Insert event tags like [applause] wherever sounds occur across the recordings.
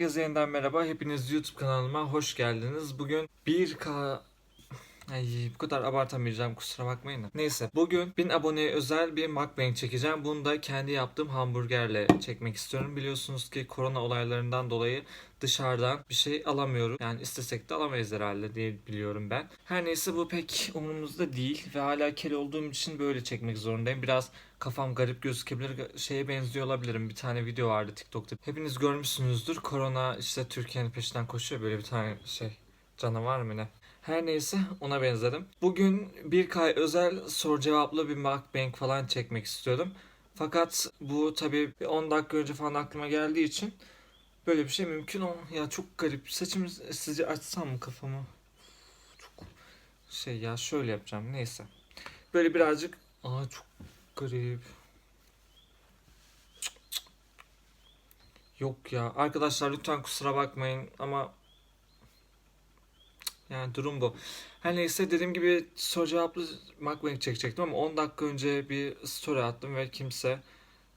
Herkese yeniden merhaba. Hepiniz YouTube kanalıma hoş geldiniz. Bugün 1K... Ay bu kadar abartamayacağım kusura bakmayın. Neyse bugün 1000 aboneye özel bir mukbang çekeceğim. Bunu da kendi yaptığım hamburgerle çekmek istiyorum. Biliyorsunuz ki korona olaylarından dolayı dışarıdan bir şey alamıyoruz. Yani istesek de alamayız herhalde diye biliyorum ben. Her neyse bu pek umurumuzda değil ve hala kel olduğum için böyle çekmek zorundayım. Biraz kafam garip gözükebilir. Şeye benziyor olabilirim. Bir tane video vardı TikTok'ta. Hepiniz görmüşsünüzdür. Korona işte Türkiye'nin peşinden koşuyor. Böyle bir tane şey canavar mı ne? Her neyse ona benzedim. Bugün bir kay özel soru cevaplı bir mukbang falan çekmek istiyordum. Fakat bu tabii bir 10 dakika önce falan aklıma geldiği için böyle bir şey mümkün ol. Ya çok garip. Saçımı sizce açsam mı kafamı? Çok şey ya şöyle yapacağım. Neyse. Böyle birazcık aa çok garip. Yok ya. Arkadaşlar lütfen kusura bakmayın ama yani durum bu. Her neyse dediğim gibi soru cevaplı mukbang çekecektim ama 10 dakika önce bir story attım ve kimse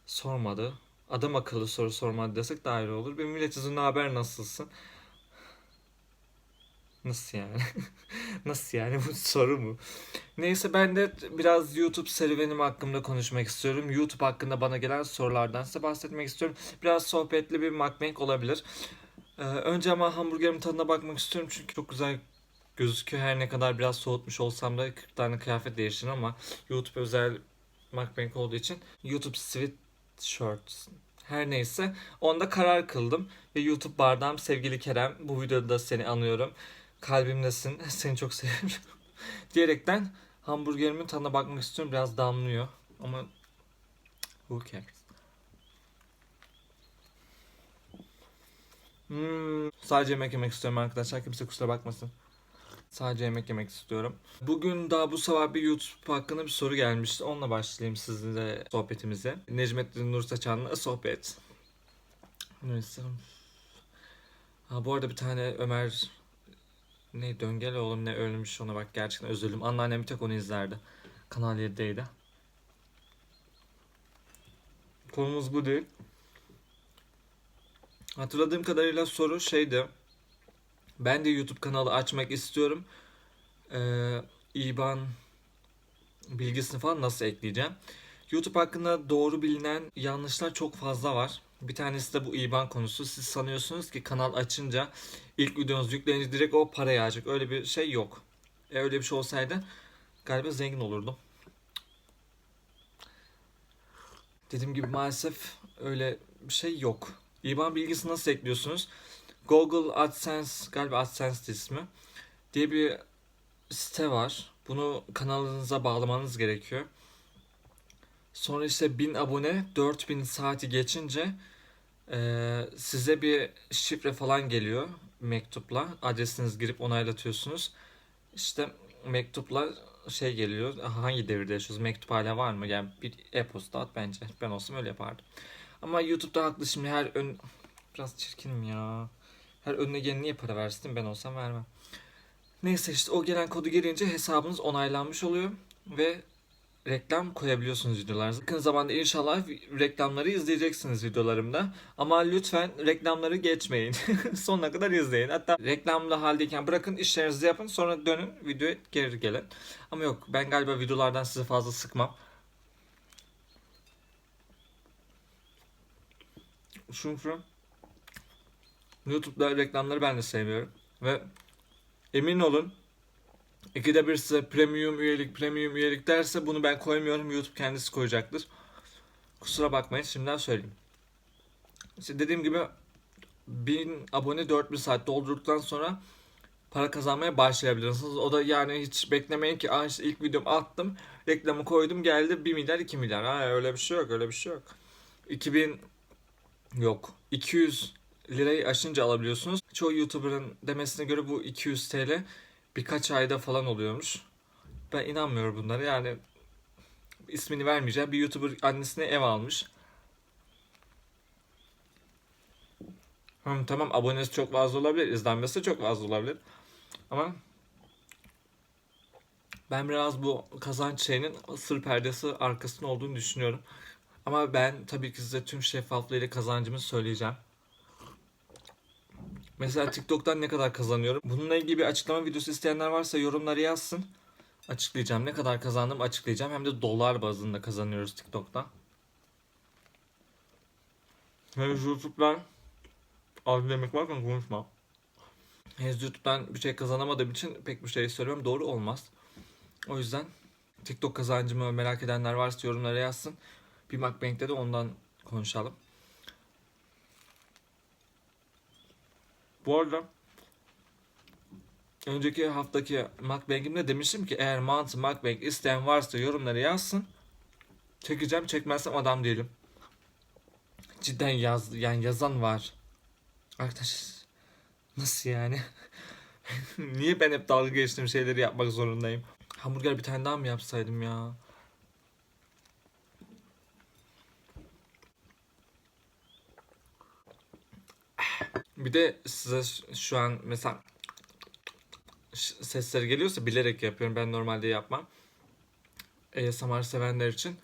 sormadı. Adam akıllı soru sormadı desek daha iyi olur. Bir millet yüzüne haber nasılsın? Nasıl yani? [laughs] Nasıl yani bu soru mu? Neyse ben de biraz YouTube serüvenim hakkında konuşmak istiyorum. YouTube hakkında bana gelen sorulardan size bahsetmek istiyorum. Biraz sohbetli bir mukbang olabilir. Ee, önce ama hamburgerimin tadına bakmak istiyorum çünkü çok güzel gözüküyor. Her ne kadar biraz soğutmuş olsam da 40 tane kıyafet değişir ama YouTube özel mukbang olduğu için YouTube sweatshirt her neyse onda karar kıldım ve YouTube bardağım sevgili Kerem bu videoda seni anıyorum. Kalbimdesin. [laughs] Seni çok seviyorum. [laughs] Diyerekten hamburgerimin tadına bakmak istiyorum. Biraz damlıyor ama who cares? Hmm, sadece yemek yemek istiyorum arkadaşlar. Kimse kusura bakmasın. Sadece yemek yemek istiyorum. Bugün daha bu sabah bir YouTube hakkında bir soru gelmişti. Onunla başlayayım sizinle sohbetimize. Necmettin Nur Saçan'la sohbet. Neyse. Ha, bu arada bir tane Ömer ne Döngel oğlum ne ölmüş ona bak gerçekten üzüldüm. Anneannem bir tek onu izlerdi. Kanal 7'deydi. Konumuz bu değil. Hatırladığım kadarıyla soru şeydi. Ben de YouTube kanalı açmak istiyorum. Ee, IBAN bilgisini falan nasıl ekleyeceğim? YouTube hakkında doğru bilinen yanlışlar çok fazla var. Bir tanesi de bu IBAN konusu. Siz sanıyorsunuz ki kanal açınca ilk videonuz yüklenince direkt o para yağacak. Öyle bir şey yok. E öyle bir şey olsaydı galiba zengin olurdum. Dediğim gibi maalesef öyle bir şey yok. IBAN bilgisi nasıl ekliyorsunuz? Google AdSense galiba AdSense ismi diye bir site var. Bunu kanalınıza bağlamanız gerekiyor. Sonra işte 1000 abone 4000 saati geçince e, size bir şifre falan geliyor mektupla. Adresinizi girip onaylatıyorsunuz. İşte mektupla şey geliyor. Hangi devirde yaşıyoruz? Mektup hala var mı? Yani bir e-posta at bence. Ben olsam öyle yapardım. Ama YouTube'da haklı şimdi her ön... Biraz çirkinim ya. Her önüne geleni niye para versin? Ben olsam vermem. Neyse işte o gelen kodu gelince hesabınız onaylanmış oluyor ve reklam koyabiliyorsunuz videolarınıza. Yakın zamanda inşallah reklamları izleyeceksiniz videolarımda. Ama lütfen reklamları geçmeyin. [laughs] Sonuna kadar izleyin. Hatta reklamlı haldeyken bırakın işlerinizi yapın sonra dönün videoya geri gelin. Ama yok ben galiba videolardan sizi fazla sıkmam. Çünkü YouTube'da reklamları ben de sevmiyorum. Ve emin olun ikide bir size premium üyelik premium üyelik derse bunu ben koymuyorum. YouTube kendisi koyacaktır. Kusura bakmayın şimdiden söyleyeyim. İşte dediğim gibi 1000 abone 4000 saat doldurduktan sonra para kazanmaya başlayabilirsiniz. O da yani hiç beklemeyin ki Aa işte ilk videomu attım, reklamı koydum geldi 1 milyar 2 milyar. Ha öyle bir şey yok öyle bir şey yok. 2000 yok 200 lirayı aşınca alabiliyorsunuz. Çoğu YouTuber'ın demesine göre bu 200 TL birkaç ayda falan oluyormuş. Ben inanmıyorum bunlara. Yani ismini vermeyeceğim. Bir YouTuber annesine ev almış. Hı, tamam abonesi çok fazla olabilir. izlenmesi çok fazla olabilir. Ama ben biraz bu kazanç şeyinin sır perdesi arkasında olduğunu düşünüyorum. Ama ben tabii ki size tüm şeffaflığıyla kazancımı söyleyeceğim. Mesela TikTok'tan ne kadar kazanıyorum? Bununla ilgili bir açıklama videosu isteyenler varsa yorumlara yazsın. Açıklayacağım. Ne kadar kazandım açıklayacağım. Hem de dolar bazında kazanıyoruz TikTok'ta. Henüz YouTube'dan az demek varken konuşma. Henüz YouTube'dan bir şey kazanamadığım için pek bir şey söylüyorum. Doğru olmaz. O yüzden TikTok kazancımı merak edenler varsa yorumlara yazsın. Bir MacBank'te de ondan konuşalım. Bu arada önceki haftaki MacBank'imde demiştim ki eğer mantı MacBank isteyen varsa yorumlara yazsın. Çekeceğim çekmezsem adam değilim. Cidden yaz yani yazan var. Arkadaş nasıl yani? [laughs] Niye ben hep dalga geçtiğim şeyleri yapmak zorundayım? Hamburger bir tane daha mı yapsaydım ya? Bir de size şu an mesela sesleri geliyorsa bilerek yapıyorum. Ben normalde yapmam. ASMR sevenler için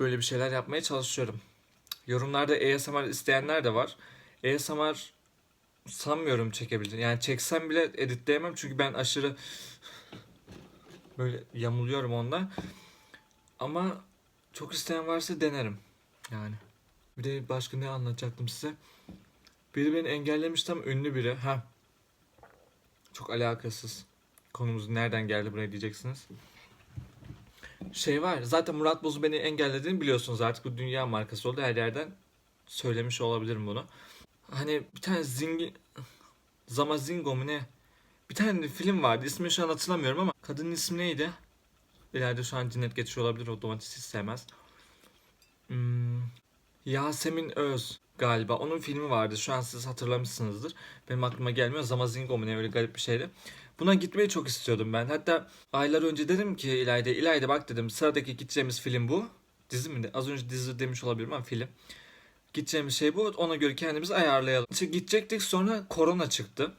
böyle bir şeyler yapmaya çalışıyorum. Yorumlarda ASMR isteyenler de var. ASMR sanmıyorum çekebilir. Yani çeksem bile editleyemem çünkü ben aşırı böyle yamuluyorum onda. Ama çok isteyen varsa denerim. Yani. Bir de başka ne anlatacaktım size? Biri beni engellemişti ama ünlü biri. Ha. Çok alakasız. Konumuz nereden geldi buraya diyeceksiniz. Şey var. Zaten Murat Boz'un beni engellediğini biliyorsunuz artık bu dünya markası oldu. Her yerden söylemiş olabilirim bunu. Hani bir tane zingi... Zamazingo mu ne? Bir tane film vardı. İsmini şu an hatırlamıyorum ama kadının ismi neydi? İleride şu an cinnet geçiyor olabilir. O domatesi sevmez. Hmm, Yasemin Öz galiba. Onun filmi vardı. Şu an siz hatırlamışsınızdır. Benim aklıma gelmiyor. Zamazingo mu ne öyle garip bir şeydi. Buna gitmeyi çok istiyordum ben. Hatta aylar önce dedim ki İlayda, İlayda bak dedim sıradaki gideceğimiz film bu. Dizi mi? Az önce dizi demiş olabilirim ama film. Gideceğimiz şey bu. Ona göre kendimizi ayarlayalım. İşte gidecektik sonra korona çıktı.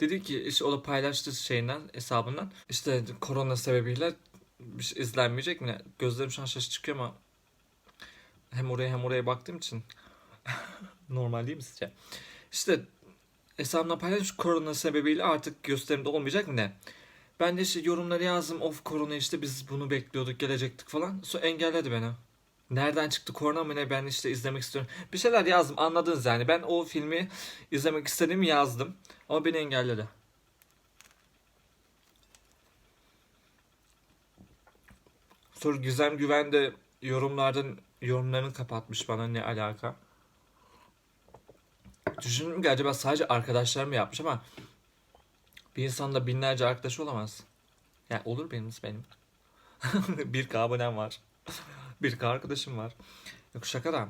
Dedi ki işte o da paylaştı şeyinden hesabından. İşte korona sebebiyle şey izlenmeyecek mi? Gözlerim şu an şaşı çıkıyor ama hem oraya hem oraya baktığım için normal değil mi sizce? İşte hesabımdan paylaşmış korona sebebiyle artık gösterimde olmayacak mı ne? Ben de işte yorumları yazdım. Of korona işte biz bunu bekliyorduk gelecektik falan. Sonra engelledi beni. Nereden çıktı korona mı ne ben işte izlemek istiyorum. Bir şeyler yazdım anladınız yani. Ben o filmi izlemek istediğimi yazdım. Ama beni engelledi. Sonra Gizem Güven de yorumlardan yorumlarını kapatmış bana ne alaka. Düşündüm ki acaba sadece arkadaşlar mı yapmış ama bir insanda binlerce arkadaş olamaz. Yani olur benim benim. [laughs] bir k var. bir arkadaşım var. Yok şaka da.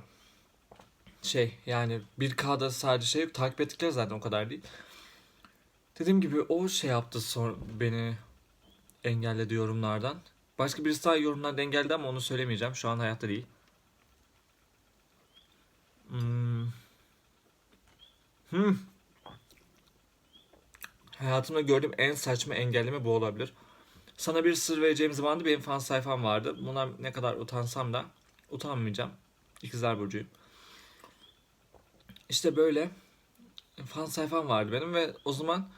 Şey yani bir kda sadece şey yok. Takip ettikleri zaten o kadar değil. Dediğim gibi o şey yaptı sonra beni engelledi yorumlardan. Başka birisi daha yorumlardan engelledi ama onu söylemeyeceğim. Şu an hayatta değil. Hmm. Hmm. Hayatımda gördüğüm en saçma engelleme bu olabilir. Sana bir sır vereceğim zamanda benim fan sayfam vardı. Buna ne kadar utansam da utanmayacağım. İkizler Burcu'yum. İşte böyle fan sayfam vardı benim ve o zaman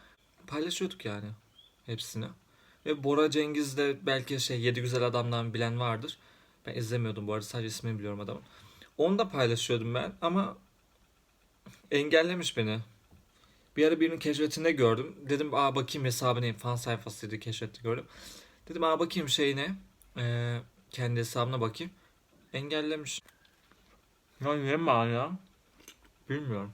paylaşıyorduk yani hepsini. Ve Bora Cengiz de belki şey Yedi Güzel Adam'dan bilen vardır. Ben izlemiyordum bu arada sadece ismini biliyorum adamın. Onu da paylaşıyordum ben ama engellemiş beni. Bir ara birinin keşfetinde gördüm. Dedim aa bakayım hesabı ne? Fan sayfasıydı keşfette gördüm. Dedim aa bakayım şey ne? Ee, kendi hesabına bakayım. Engellemiş. Ya ne mana? Bilmiyorum.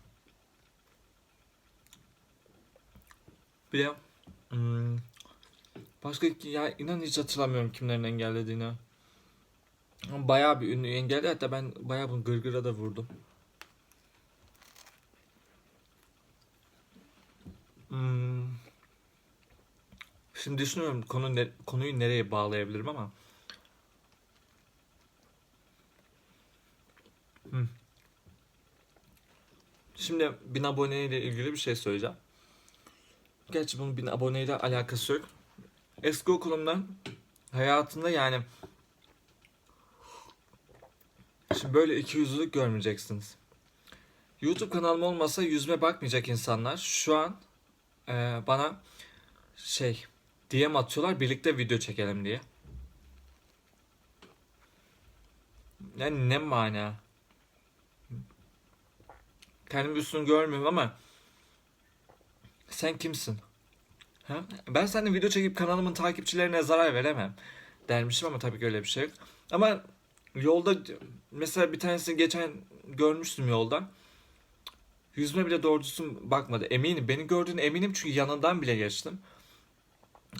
Bir de hmm, başka ya inan hiç hatırlamıyorum kimlerin engellediğini. Bayağı bir ünlü engelledi hatta ben bayağı bunu gırgıra da vurdum. Hmm. Şimdi düşünüyorum konu ne- konuyu nereye bağlayabilirim ama. Hmm. Şimdi bin aboneyle ilgili bir şey söyleyeceğim. Gerçi bunun bin aboneyle alakası yok. Eski okulumdan hayatında yani şimdi böyle iki yüzlülük görmeyeceksiniz. YouTube kanalım olmasa yüzme bakmayacak insanlar şu an e, bana şey DM atıyorlar birlikte video çekelim diye. Yani ne mana? Kendim üstünü görmüyorum ama sen kimsin? Ha? Ben seninle video çekip kanalımın takipçilerine zarar veremem dermişim ama tabii ki öyle bir şey yok. Ama yolda mesela bir tanesini geçen görmüştüm yoldan. Yüzme bile doğru bakmadı. Eminim. Beni gördüğüne eminim çünkü yanından bile geçtim.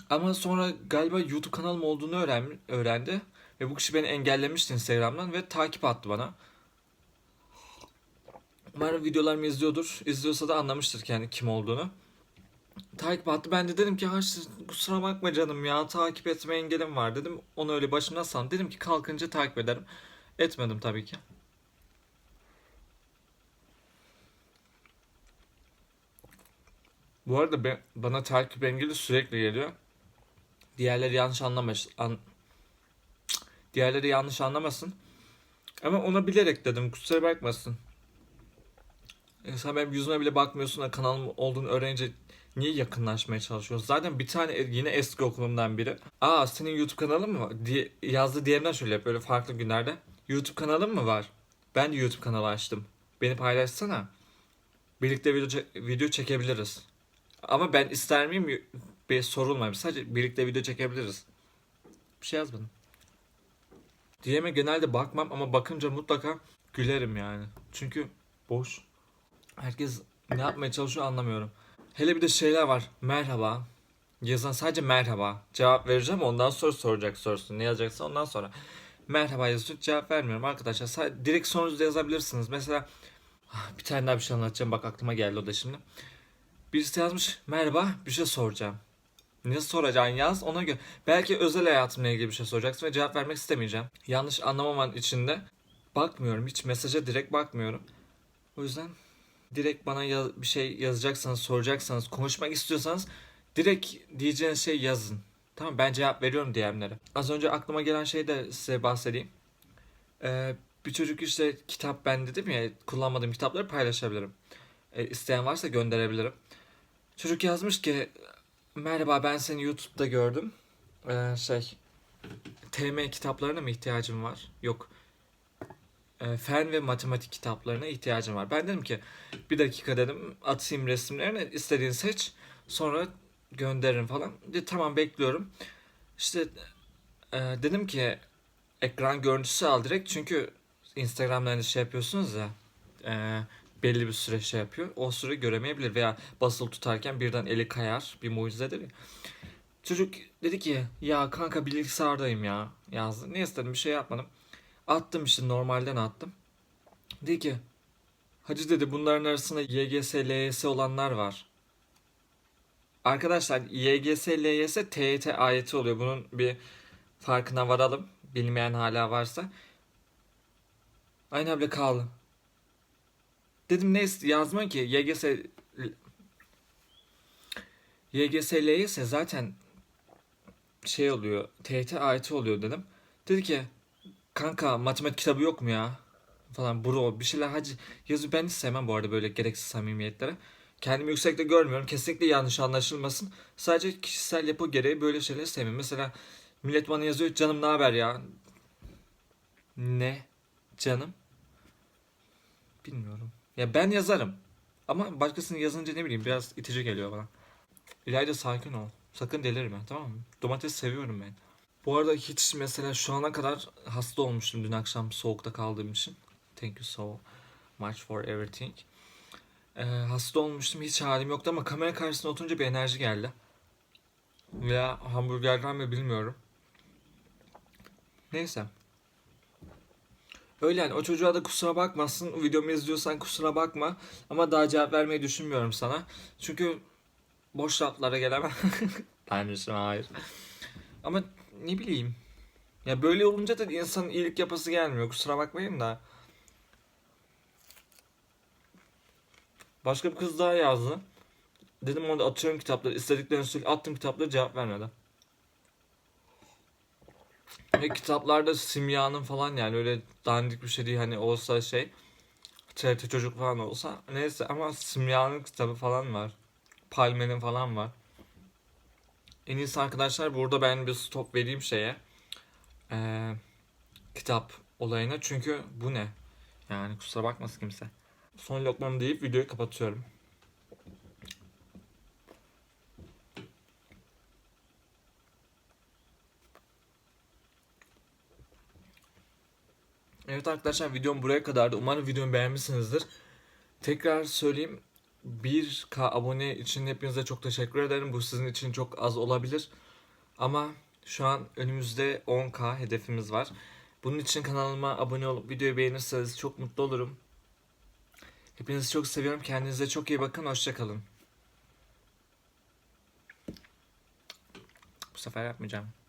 Ama sonra galiba YouTube kanalım olduğunu öğren, öğrendi. Ve bu kişi beni engellemişti Instagram'dan ve takip attı bana. Umarım videolarımı izliyordur. İzliyorsa da anlamıştır kendi kim olduğunu. Takip attı. Ben de dedim ki kusura bakma canım ya takip etme engelim var dedim. Onu öyle başımdan sandım. Dedim ki kalkınca takip ederim. Etmedim tabii ki. Bu arada ben, bana takip engeli sürekli geliyor. Diğerleri yanlış anlamış. An, diğerleri yanlış anlamasın. Ama ona bilerek dedim kusura bakmasın. E sen benim yüzüme bile bakmıyorsun da kanalım olduğunu öğrenince niye yakınlaşmaya çalışıyorsun? Zaten bir tane yine eski okulumdan biri. Aa senin YouTube kanalın mı? Diye, yazdı diğerinden şöyle böyle farklı günlerde. YouTube kanalın mı var? Ben de YouTube kanalı açtım. Beni paylaşsana. Birlikte video, video çekebiliriz. Ama ben ister miyim bir sorulmayayım. Sadece birlikte video çekebiliriz. Bir şey yazmadım. DM'e genelde bakmam ama bakınca mutlaka gülerim yani. Çünkü boş. Herkes ne yapmaya çalışıyor anlamıyorum. Hele bir de şeyler var. Merhaba. Yazan sadece merhaba. Cevap vereceğim ondan sonra soracak sorsun. Ne yazacaksa ondan sonra. Merhaba yazıyor cevap vermiyorum arkadaşlar. Direkt sorunuzu yazabilirsiniz. Mesela ah, bir tane daha bir şey anlatacağım. Bak aklıma geldi o da şimdi. Birisi yazmış merhaba bir şey soracağım. Ne soracaksın yaz ona göre. Belki özel hayatımla ilgili bir şey soracaksın ve cevap vermek istemeyeceğim. Yanlış anlamaman için de bakmıyorum. Hiç mesaja direkt bakmıyorum. O yüzden direkt bana yaz- bir şey yazacaksanız, soracaksanız, konuşmak istiyorsanız direkt diyeceğiniz şey yazın. Tamam ben cevap veriyorum DM'lere. Az önce aklıma gelen şey de size bahsedeyim. Ee, bir çocuk işte kitap ben dedim ya kullanmadığım kitapları paylaşabilirim. Ee, isteyen varsa gönderebilirim. Çocuk yazmış ki merhaba ben seni YouTube'da gördüm. Ee, şey TM kitaplarına mı ihtiyacım var? Yok. Ee, fen ve matematik kitaplarına ihtiyacım var. Ben dedim ki bir dakika dedim atayım resimlerini istediğini seç sonra gönderirim falan. De, tamam bekliyorum. İşte e, dedim ki ekran görüntüsü al direkt çünkü Instagram'dan hani şey yapıyorsunuz ya e, belli bir süre şey yapıyor. O süre göremeyebilir veya basılı tutarken birden eli kayar. Bir mucizedir ya. Çocuk dedi ki ya kanka bilgisayardayım ya yazdı. Ne istedim bir şey yapmadım. Attım işte normalden attım. Dedi ki Hacı dedi bunların arasında YGS, LYS olanlar var. Arkadaşlar YGS, LYS, TYT, AYT oluyor. Bunun bir farkına varalım. Bilmeyen hala varsa. Aynı abla kaldı. Dedim ne yazma ki YGS YGS LYS zaten şey oluyor. TYT AYT oluyor dedim. Dedi ki kanka matematik kitabı yok mu ya? Falan bro bir şeyler hacı yazı ben hiç sevmem bu arada böyle gereksiz samimiyetlere. Kendimi yüksekte görmüyorum. Kesinlikle yanlış anlaşılmasın. Sadece kişisel yapı gereği böyle şeyleri sevmiyorum. Mesela millet bana yazıyor canım ne haber ya? Ne? Canım? Bilmiyorum. Ya ben yazarım. Ama başkasının yazınca ne bileyim biraz itici geliyor bana. İlayda sakin ol. Sakın delirme tamam mı? Domates seviyorum ben. Bu arada hiç mesela şu ana kadar hasta olmuştum dün akşam soğukta kaldığım için. Thank you so much for everything. Ee, hasta olmuştum hiç halim yoktu ama kamera karşısında oturunca bir enerji geldi. Veya hamburgerden mi bilmiyorum. Neyse. Öyle yani o çocuğa da kusura bakmasın. Videomu izliyorsan kusura bakma. Ama daha cevap vermeyi düşünmüyorum sana. Çünkü boş laflara gelemem. [laughs] Tanrısım hayır. Ama ne bileyim. Ya böyle olunca da insanın iyilik yapası gelmiyor. Kusura bakmayın da. Başka bir kız daha yazdı. Dedim orada atıyorum kitapları. istediklerini söyle. Attım kitapları cevap vermedi. Ve kitaplarda simyanın falan yani öyle dandik bir şey değil hani olsa şey. TRT Çocuk falan olsa. Neyse ama Simya'nın kitabı falan var. Palme'nin falan var. En iyisi arkadaşlar burada ben bir stop vereyim şeye. Ee, kitap olayına. Çünkü bu ne? Yani kusura bakmasın kimse. Son lokmamı deyip videoyu kapatıyorum. Evet arkadaşlar videom buraya kadardı. Umarım videomu beğenmişsinizdir. Tekrar söyleyeyim. 1K abone için hepinize çok teşekkür ederim. Bu sizin için çok az olabilir. Ama şu an önümüzde 10K hedefimiz var. Bunun için kanalıma abone olup videoyu beğenirseniz çok mutlu olurum. Hepinizi çok seviyorum. Kendinize çok iyi bakın. Hoşçakalın. Bu sefer yapmayacağım.